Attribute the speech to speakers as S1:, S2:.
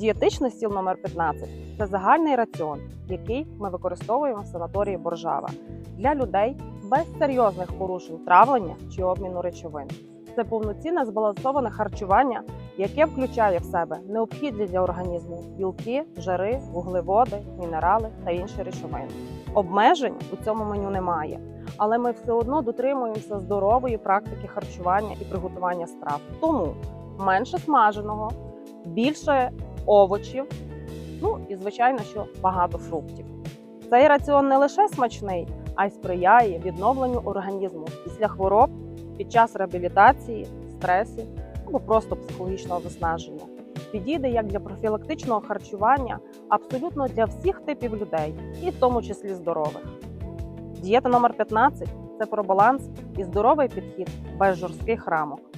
S1: Дієтичний стіл номер 15 це загальний раціон, який ми використовуємо в санаторії Боржава для людей без серйозних порушень травлення чи обміну речовин. Це повноцінне збалансоване харчування, яке включає в себе необхідні для організму білки, жири, вуглеводи, мінерали та інші речовини. Обмежень у цьому меню немає, але ми все одно дотримуємося здорової практики харчування і приготування страв. Тому менше смаженого, більше овочів, ну і звичайно, що багато фруктів. Цей раціон не лише смачний, а й сприяє відновленню організму після хвороб під час реабілітації, стресів або просто психологічного виснаження. Підійде як для профілактичного харчування абсолютно для всіх типів людей, і в тому числі здорових. Дієта номер 15 це про баланс і здоровий підхід без жорстких рамок.